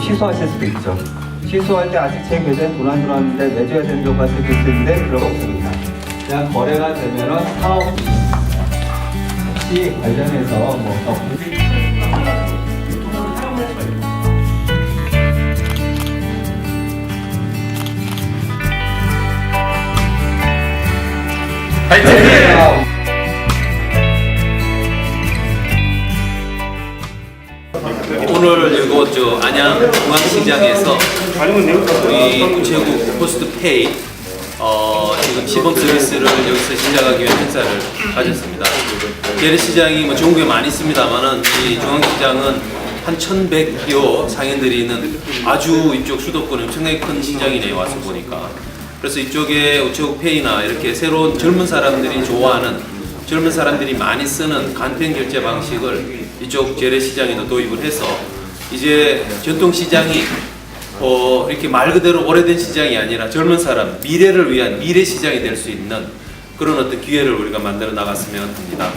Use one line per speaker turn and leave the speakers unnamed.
취소하실 수도 있죠. 취소할 때 아직 제 계좌에 돈 안 들어왔는데 내줘야 되는 것 같을 수 있는데 그런 거 없습니다. 그냥 거래가 되면은 사업 혹시 관련해서 뭐더
오 늘 이거 저 안양 중앙시장에서 우리 우체국 포스트페이 어, 지금 시범 서비스를 여기서 시작하기 위한 행사를 가졌습니다. 재래시장이 뭐게 많이 있습니다만은 이 중앙시장은 한 1,100여 상인들이 있는 아주 이쪽 수도권에 엄청나게 큰 시장이네요 와서 보니까. 그래서 이쪽에 우체국 페이나 이렇게 새로운 젊은 사람들이 좋아하는 젊은 사람들이 많이 쓰는 간편 결제 방식을 이쪽 재래시장에도 도입을 해서 이제 전통시장이 어, 이렇게 말 그대로 오래된 시장이 아니라 젊은 사람, 미래를 위한 미래 시장이 될 수 있는 그런 어떤 기회를 우리가 만들어 나갔으면 합니다.